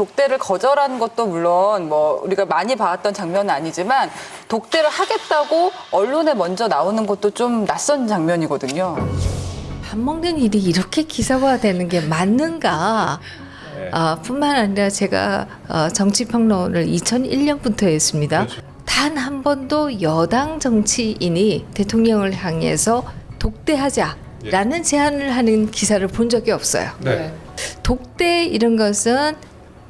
독대를 거절한 것도 물론 뭐 우리가 많이 봐왔던 장면은 아니지만 독대를 하겠다고 언론에 먼저 나오는 것도 좀 낯선 장면이거든요. 밥 먹는 일이 이렇게 기사화되는 게 맞는가? 아, 뿐만 아니라 제가 어, 정치평론을 2001년부터 했습니다. 단 한 번도 여당 정치인이 대통령을 향해서 독대하자라는 제안을 하는 기사를 본 적이 없어요. 네. 독대 이런 것은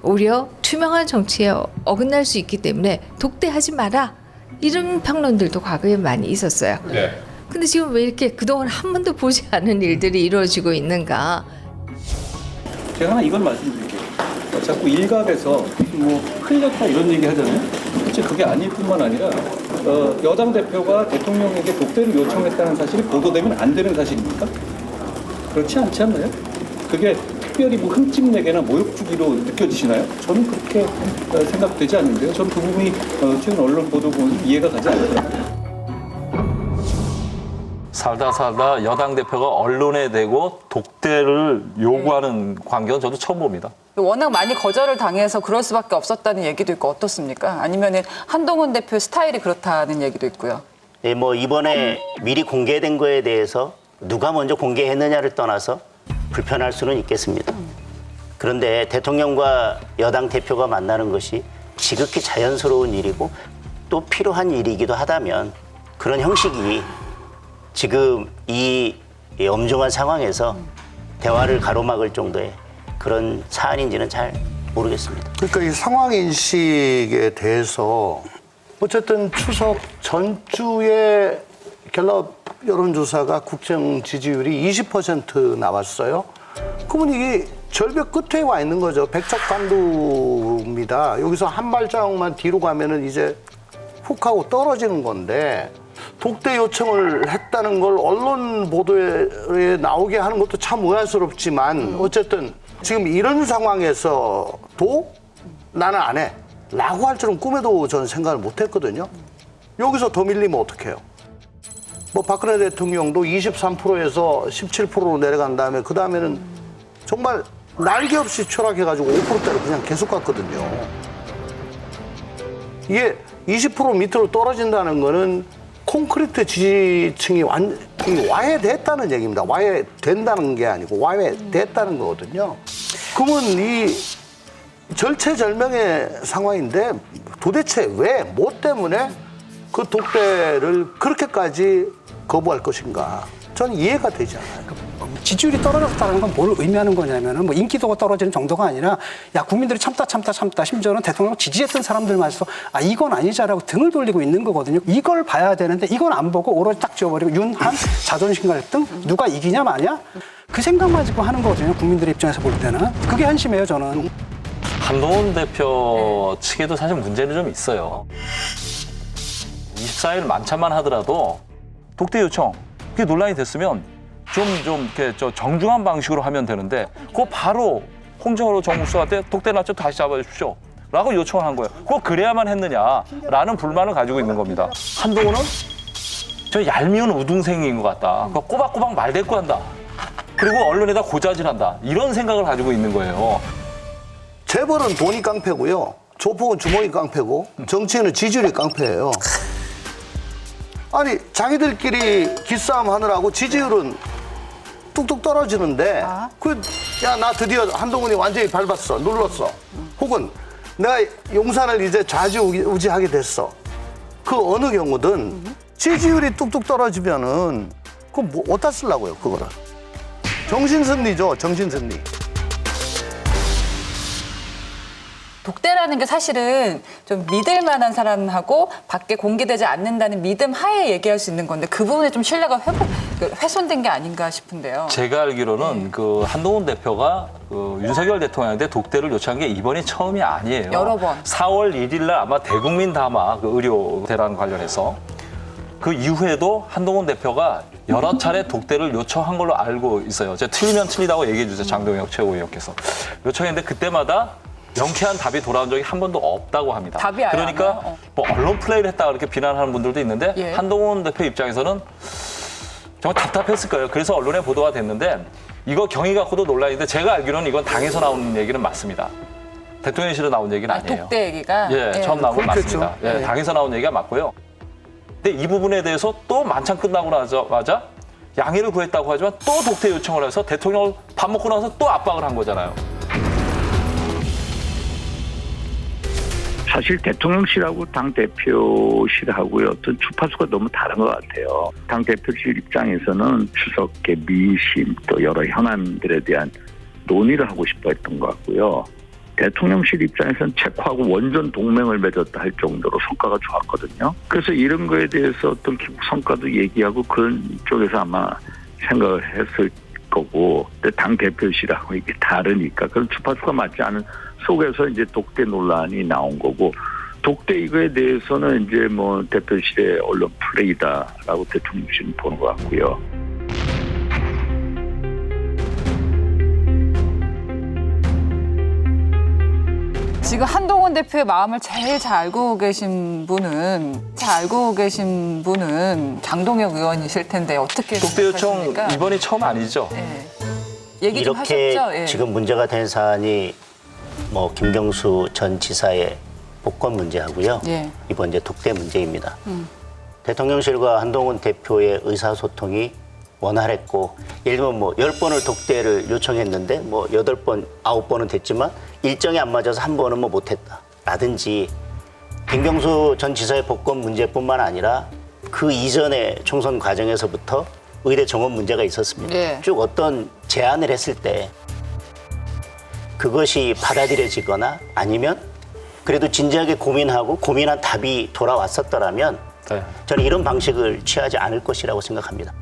오히려 투명한 정치에 어긋날 수 있기 때문에 독대하지 마라. 이런 평론들도 과거에 많이 있었어요. 네. 근데 지금 왜 이렇게 그동안 한 번도 보지 않은 일들이 이루어지고 있는가? 제가 하나 이걸 말씀드릴게요. 어, 자꾸 일각에서 뭐 흘렸다 이런 얘기 하잖아요. 실제 그게 아닐 뿐만 아니라 어, 여당 대표가 대통령에게 독대를 요청했다는 사실이 보도되면 안 되는 사실입니까? 그렇지 않지 않나요? 그게 특별히 뭐 흠집내게나 모욕 주기로 느껴지시나요? 저는 그렇게 어, 생각되지 않는데요. 저는 그 부분이 어, 최근 언론 보도 보면 이해가 가지 않더라고요. 살다 살다 여당 대표가 언론에 대고 독대를 요구하는 광경은 저도 처음 봅니다. 워낙 많이 거절을 당해서 그럴 수밖에 없었다는 얘기도 있고 어떻습니까? 아니면은 한동훈 대표 스타일이 그렇다는 얘기도 있고요. 예, 뭐 이번에 미리 공개된 거에 대해서 누가 먼저 공개했느냐를 떠나서 불편할 수는 있겠습니다. 그런데 대통령과 여당 대표가 만나는 것이 지극히 자연스러운 일이고 또 필요한 일이기도 하다면 그런 형식이 지금 이 엄중한 상황에서 대화를 가로막을 정도의 그런 사안인지는 잘 모르겠습니다. 그러니까 이 상황 인식에 대해서 어쨌든 추석 전주에 갤럽 여론조사가 국정 지지율이 20% 나왔어요. 그러면 이게 절벽 끝에 와 있는 거죠. 백척간두입니다. 여기서 한 발자국만 뒤로 가면은 이제 훅 하고 떨어지는 건데 독대 요청을 했다는 걸 언론 보도에 나오게 하는 것도 참 의아스럽지만 어쨌든 지금 이런 상황에서도 나는 안 해. 라고 할 줄은 꿈에도 저는 생각을 못 했거든요. 여기서 더 밀리면 어떡해요? 뭐 박근혜 대통령도 23%에서 17%로 내려간 다음에 그 다음에는 정말 날개 없이 추락해가지고 5%대로 그냥 계속 갔거든요. 이게 20% 밑으로 떨어진다는 거는 콘크리트 지지층이 완, 이 와해됐다는 얘기입니다. 와해된다는 게 아니고 와해됐다는 거거든요. 그러면 이 절체절명의 상황인데 도대체 왜, 뭐 때문에 그 독대를 그렇게까지 거부할 것인가? 저는 이해가 되지 않아요. 지지율이 떨어졌다는 건 뭘 의미하는 거냐면은 뭐 인기도가 떨어지는 정도가 아니라 야 국민들이 참다 참다 참다 심지어는 대통령 지지했던 사람들마저도 아 이건 아니자라고 등을 돌리고 있는 거거든요. 이걸 봐야 되는데 이건 안 보고 오로지 딱 지워버리고 윤한 자존심 갈등 누가 이기냐 마냐 그 생각만 지고 하는 거거든요. 국민들 입장에서 볼 때는 그게 한심해요 저는. 한동훈 대표 측에도 사실 문제는 좀 있어요. 24일 만찬만 하더라도 독대 요청 그게 논란이 됐으면 좀좀 정중한 방식으로 하면 되는데 그거 바로 홍정호 정무수한테 독대 날짜 다시 잡아주십시오. 라고 요청을 한 거예요. 그거 그래야만 했느냐라는 불만을 가지고 있는 겁니다. 한동훈은 저 얄미운 우등생인 것 같다. 그거 꼬박꼬박 말대꾸 한다. 그리고 언론에다 고자질한다. 이런 생각을 가지고 있는 거예요. 재벌은 돈이 깡패고요. 조폭은 주먹이 깡패고 정치인은 지지율이 깡패예요. 아니 자기들끼리 기싸움 하느라고 지지율은 뚝뚝 떨어지는데 그야 나 드디어 한동훈이 완전히 밟았어 눌렀어. 혹은 내가 용산을 이제 좌지우지하게 됐어. 그 어느 경우든 지지율이 뚝뚝 떨어지면은 그거 뭐 어디다 쓰려고요 그거를? 정신승리죠 정신승리 독대라는 게 사실은 좀 믿을 만한 사람하고 밖에 공개되지 않는다는 믿음 하에 얘기할 수 있는 건데 그 부분에 좀 신뢰가 회복, 그 훼손된 게 아닌가 싶은데요. 제가 알기로는 그 한동훈 대표가 그 윤석열 대통령한테 독대를 요청한 게 이번이 처음이 아니에요. 여러 번. 4월 1일 날 아마 대국민 담화 그 의료 대란 관련해서 그 이후에도 한동훈 대표가 여러 차례 독대를 요청한 걸로 알고 있어요. 제가 틀리면 틀리다고 얘기해 주세요. 장동혁 최고위원께서. 요청했는데 그때마다 명쾌한 답이 돌아온 적이 한 번도 없다고 합니다. 답이 아예 안 그러니까 와요? 어. 뭐 언론 플레이를 했다 그렇게 비난하는 분들도 있는데 예. 한동훈 대표 입장에서는 정말 답답했을 거예요. 그래서 언론에 보도가 됐는데 이거 경위 갖고도 논란인데 제가 알기로는 이건 당에서 나오는 얘기는 맞습니다. 대통령실에 나온 얘기는 아, 아니에요. 독대 얘기가 예, 처음 나온 건 그렇겠죠. 맞습니다. 예, 예. 당에서 나온 얘기가 맞고요. 근데 이 부분에 대해서 또 만찬 끝나고 나자마자 양해를 구했다고 하지만 또 독대 요청을 해서 대통령을 밥 먹고 나서 또 압박을 한 거잖아요. 사실 대통령실하고 당 대표실하고의 어떤 주파수가 너무 다른 것 같아요. 당 대표실 입장에서는 추석의 미심 또 여러 현안들에 대한 논의를 하고 싶어 했던 것 같고요. 대통령실 입장에서는 체코하고 원전 동맹을 맺었다 할 정도로 성과가 좋았거든요. 그래서 이런 거에 대해서 어떤 기록 성과도 얘기하고 그런 쪽에서 아마 생각을 했을 거고, 당 대표실하고 이게 다르니까 그런 주파수가 맞지 않은 속에서 이제 독대 논란이 나온 거고, 독대 이거에 대해서는 이제 뭐 대표실의 언론 플레이다라고 대통령실은 보는 것 같고요. 지금 한동훈 대표의 마음을 제일 잘 알고 계신 분은 잘 알고 계신 분은 장동혁 의원이실 텐데 어떻게 독대 요청 생각하십니까? 이번이 처음 아니죠? 예. 얘기 좀 이렇게 하셨죠? 예. 지금 문제가 된 사안이 뭐 김경수 전 지사의 복권 문제하고요. 예. 이번 이제 독대 문제입니다. 대통령실과 한동훈 대표의 의사소통이 원활했고 예를 들면 뭐 열번을 독대를 요청했는데 뭐 여덟 번 아홉 번은 됐지만 일정이 안 맞아서 한 번은 뭐 못했다. 라든지 김경수 전 지사의 복권 문제뿐만 아니라 그 이전의 총선 과정에서부터 의대 정원 문제가 있었습니다. 예. 쭉 어떤 제안을 했을 때 그것이 받아들여지거나 아니면 그래도 진지하게 고민하고 고민한 답이 돌아왔었더라면 네. 저는 이런 방식을 취하지 않을 것이라고 생각합니다.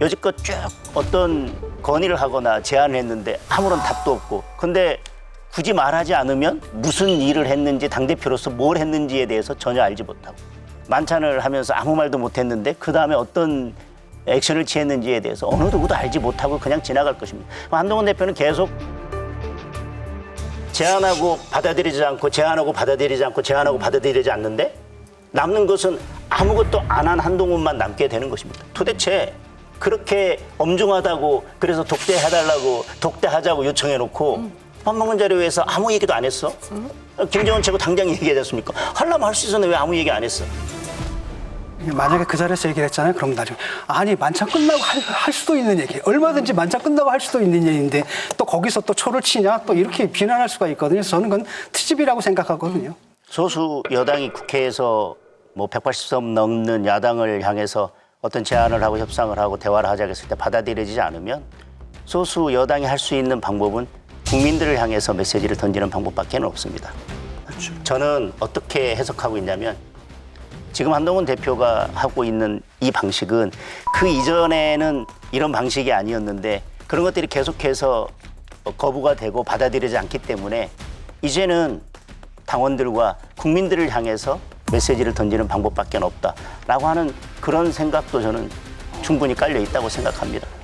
여지껏 쭉 어떤 건의를 하거나 제안을 했는데 아무런 답도 없고 근데 굳이 말하지 않으면 무슨 일을 했는지 당대표로서 뭘 했는지에 대해서 전혀 알지 못하고 만찬을 하면서 아무 말도 못했는데 그 다음에 어떤 액션을 취했는지에 대해서 어느 누구도 알지 못하고 그냥 지나갈 것입니다. 한동훈 대표는 계속 제안하고 받아들이지 않고 제안하고 받아들이지 않고 제안하고 받아들이지 않는데 남는 것은 아무것도 안 한 한동훈만 남게 되는 것입니다. 도대체 그렇게 엄중하다고 그래서 독대해달라고 독대하자고 요청해놓고 밥 먹는 자리에서 아무 얘기도 안 했어? 김정은 최고 당장 얘기하지 않습니까? 하려면 할 수 있었는데 왜 아무 얘기 안 했어? 만약에 그 자리에서 얘기를 했잖아요. 그럼 나중에 아니 만찬 끝나고 할, 할 수도 있는 얘기. 얼마든지 만찬 끝나고 할 수도 있는 얘기인데 또 거기서 또 초를 치냐 또 이렇게 비난할 수가 있거든요. 저는 그건 트집이라고 생각하거든요. 소수 여당이 국회에서 뭐 180석 넘는 야당을 향해서 어떤 제안을 하고 협상을 하고 대화를 하자 했을 때 받아들여지지 않으면 소수 여당이 할 수 있는 방법은 국민들을 향해서 메시지를 던지는 방법밖에 없습니다. 저는 어떻게 해석하고 있냐면 지금 한동훈 대표가 하고 있는 이 방식은 그 이전에는 이런 방식이 아니었는데 그런 것들이 계속해서 거부가 되고 받아들이지 않기 때문에 이제는 당원들과 국민들을 향해서 메시지를 던지는 방법밖에 없다라고 하는 그런 생각도 저는 충분히 깔려 있다고 생각합니다.